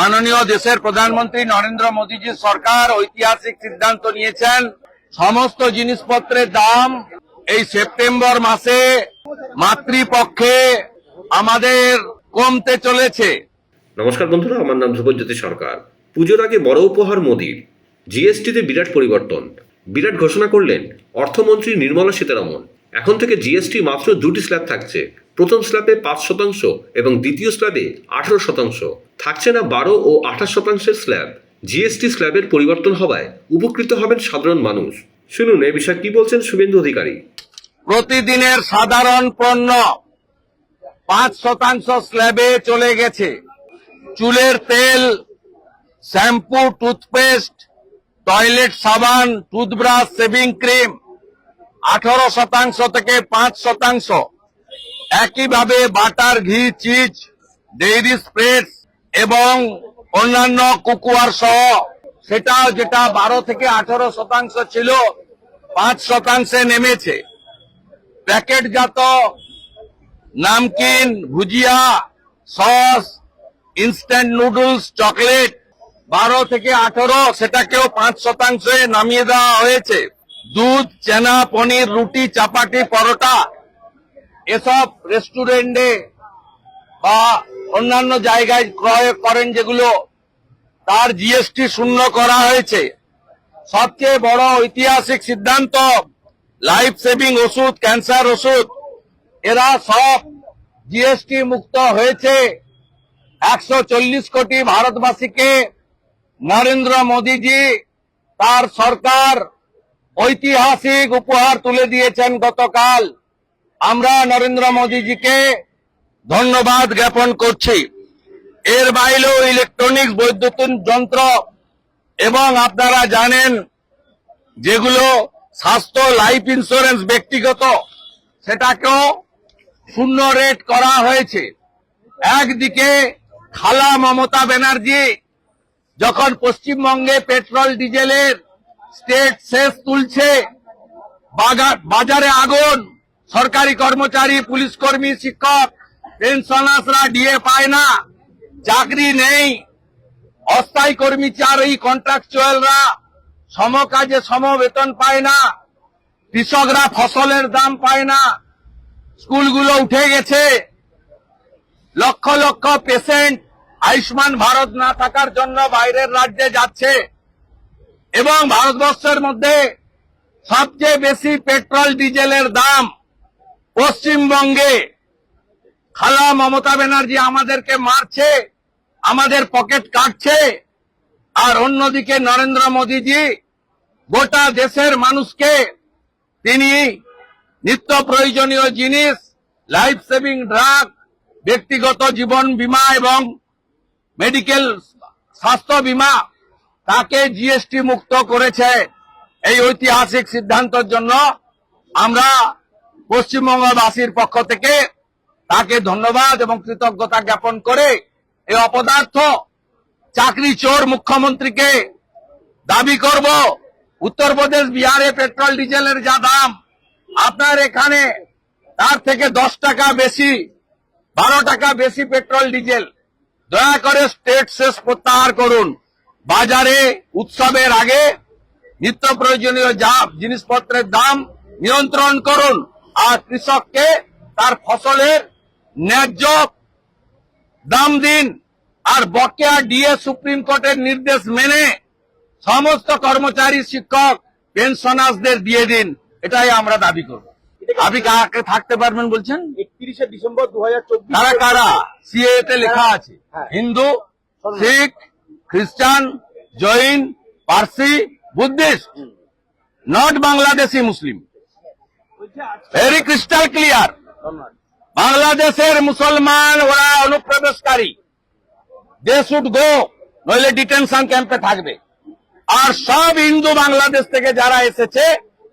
মাননীয় দেশের প্রধানমন্ত্রী নরেন্দ্র মোদীজির সরকার ঐতিহাসিক সিদ্ধান্ত নিয়েছেন। সমস্ত জিনিসপত্রের দাম এই সেপ্টেম্বর মাসে মাতৃপক্ষে আমাদের কমতে চলেছে। নমস্কার বন্ধুরা, আমার নাম ধ্রুবজ্যোতি সরকার। পুজোর আগে বড় উপহার মোদির। জিএসটিতে বিরাট পরিবর্তন। বিরাট ঘোষণা করলেন, অর্থমন্ত্রী নির্মলা সীতারামন। এখন থেকে জিএসটি মাত্র দুটি স্ল্যাব থাকছে। প্রথম স্ল্যাবে পাঁচ শতাংশ এবং দ্বিতীয় স্ল্যাবে আঠারো শতাংশ। থাকছে না বারো ও আঠাশ শতাংশের স্ল্যাব। জিএসটি স্ল্যাবের পরিবর্তন হওয়ায় উপকৃত হবেন সাধারণ মানুষ। শুনুন এ বিষয়ে কি বলছেন শুভেন্দু অধিকারী। প্রতিদিনের সাধারণ পণ্য পাঁচ শতাংশ স্ল্যাবে চলে গেছে। চুলের তেল, শ্যাম্পু, টুথপেস্ট, টয়লেট সাবান, টুথব্রাশ সেভিং ক্রিম, আঠারো শতাংশ থেকে পাঁচ শতাংশ। একইভাবে বাটার, ঘি, চিজ, ডেইরি স্প্রেডস এবং অন্যান্য কুকুয়ার সহ, সেটা যেটা বারো থেকে আঠারো শতাংশ ছিল, পাঁচ শতাংশে নেমেছে। প্যাকেটজাত namkeen bhujia, sauce instant noodles chocolate বারো থেকে আঠারো, সেটাকেও পাঁচ শতাংশে নামিয়ে দেওয়া হয়েছে। দুধ, চেনা, পনির, রুটি, চাপাটি, পরোটা, এসব রেস্টুরেন্টে বা অন্যান্য জায়গায় ক্রয় করেন যেগুলো তার জিএসটি শূন্য করা হয়েছে। সবচেয়ে বড় ঐতিহাসিক সিদ্ধান্ত লাইফ সেভিং ওষুধ ক্যান্সার ওষুধ, এরা সব জিএসটি মুক্ত হয়েছে। একশো চল্লিশ কোটি ভারতবাসীকে নরেন্দ্র মোদীজি তার সরকার ঐতিহাসিক উপহার তুলে দিয়েছেন গতকাল। আমরা নরেন্দ্র মোদীজিকে ধন্যবাদ জ্ঞাপন করছি। এর বাইরেও ইলেকট্রনিক্স বৈদ্যুতিন যন্ত্র এবং আপনারা জানেন যেগুলো স্বাস্থ্য লাইফ ইন্স্যুরেন্স ব্যক্তিগত, সেটাকেও শূন্য রেট করা হয়েছে। একদিকে খালা মমতা ব্যানার্জি যখন পশ্চিমবঙ্গে পেট্রোল, ডিজেলের স্টেট শেষ তুলছে বাজারে আগুন, সরকারি কর্মচারী, পুলিশ কর্মী, শিক্ষক পেনশনার্সরা ডিএ পায় না, চাকরি নেই। অস্থায়ী কর্মচারী কন্ট্রাকচুয়ালরা সম কাজে সম বেতন পায় না, কৃষকরা ফসলের দাম পায় না, স্কুলগুলো উঠে গেছে। লক্ষ লক্ষ পেশেন্ট আয়ুষ্মান ভারত না থাকার জন্য বাইরের রাজ্যে যাচ্ছে। এবং ভারতবর্ষের মধ্যে সবচেয়ে বেশি পেট্রোল ডিজেলের দাম পশ্চিমবঙ্গে খালা মমতা ব্যানার্জি আমাদেরকে মারছে, আমাদের পকেট কাটছে, আর অন্যদিকে নরেন্দ্র মোদীজি গোটা দেশের মানুষকে তিনি নিত্য প্রয়োজনীয় জিনিস লাইফ সেভিং ড্রাগ ব্যক্তিগত জীবন বীমা এবং মেডিকেল স্বাস্থ্য বীমা, তাকে জিএসটি মুক্ত করেছে। এই ঐতিহাসিক সিদ্ধান্তের জন্য আমরা পশ্চিমবঙ্গবাসীর পক্ষ থেকে তাকে ধন্যবাদ এবং কৃতজ্ঞতা জ্ঞাপন করে এই অপদার্থ চাকরি চোর মুখ্যমন্ত্রীকে দাবি করব। উত্তরপ্রদেশ বিহারে পেট্রোল, ডিজেলের যা দাম, আপনার এখানে তার থেকে দশ টাকা বেশি, বারো টাকা বেশি পেট্রোল, ডিজেল। দয়া করে স্টেট শেষ প্রত্যাহার করুন। বাজারে উৎসবের আগে নিত্য প্রয়োজনীয় যা জিনিসপত্রের দাম নিয়ন্ত্রণ করুন। আর কৃষককে তার ফসলের ন্যায্য দাম দিন আর বকেয়া ডিএ সুপ্রিম কোর্টের নির্দেশ মেনে সমস্ত কর্মচারী শিক্ষক পেনশনার্সদের দিয়ে দিন। এটাই আমরা দাবি করব। আপনি কাকে থাকতে পারবেন বলছেন? একত্রিশে ডিসেম্বর দু হাজার চব্বিশ কারা কারা? সিএ তে লেখা আছে। হ্যাঁ। হিন্দু শিখ খ্রিস্টান Jain Parsi Buddhist not Bangladeshi Muslim. Very crystal clear. বাংলাদেশের মুসলমান ওরা অনুপ্রবেশকারী। দে শুড গো নইলে ডিটেনশন ক্যাম্পে থাকবে। আর সব হিন্দু বাংলাদেশ থেকে যারা এসেছে,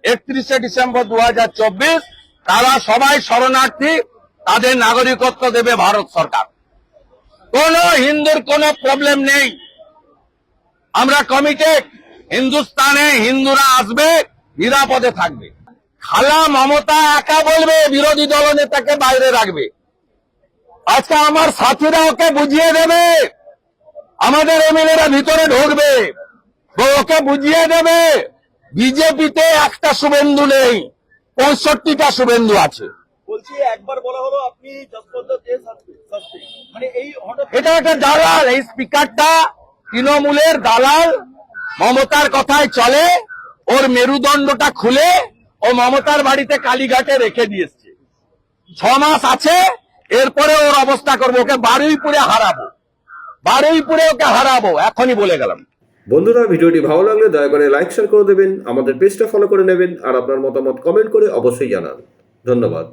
একত্রিশে ডিসেম্বর দু হাজার চব্বিশ, তারা সবাই শরণার্থী, তাদের নাগরিকত্ব দেবে ভারত সরকার। কোন হিন্দুর কোন প্রবলেম নেই। আমরা কমিটেড হিন্দুস্তানে হিন্দুরা আসবে, নিরাপদে থাকবে। খালা মমতা একা বলবে বিরোধী দলনেতাকে বাইরে রাখবে। আজকে আমার সাথীরা ওকে বুঝিয়ে দেবে। আমাদের এমএলএরা ভিতরে ঢুকবে। ওকে বুঝিয়ে দেবে বিজেপিতে একটা শুভেন্দু নেই পঁয়ষট্টিটা শুভেন্দু আছে। বলছি একবার বলা হলো আপনি যশবন্ত দে সাসপেন্ড মানে এই এটা একটা দালাল এই স্পিকারটা তৃণমূলের দালাল। মমতার কথায় চলে ওর মেরুদণ্ডটা খুলে ও মমতার বাড়িতে কালীঘাটে রেখে দিয়েছে ছ মাস আছে, এরপরে ওর অবস্থা করব, ওকে বারুইপুরে হারাবো। বারুইপুরে ওকে হারাবো, এখনই বলে গেলাম। বন্ধুরা, ভিডিওটি ভালো লাগলে দয়া করে লাইক শেয়ার করে দেবেন, আমাদের পেজটা ফলো করে নেবেন, আর আপনার মতামত কমেন্ট করে অবশ্যই জানান। ধন্যবাদ।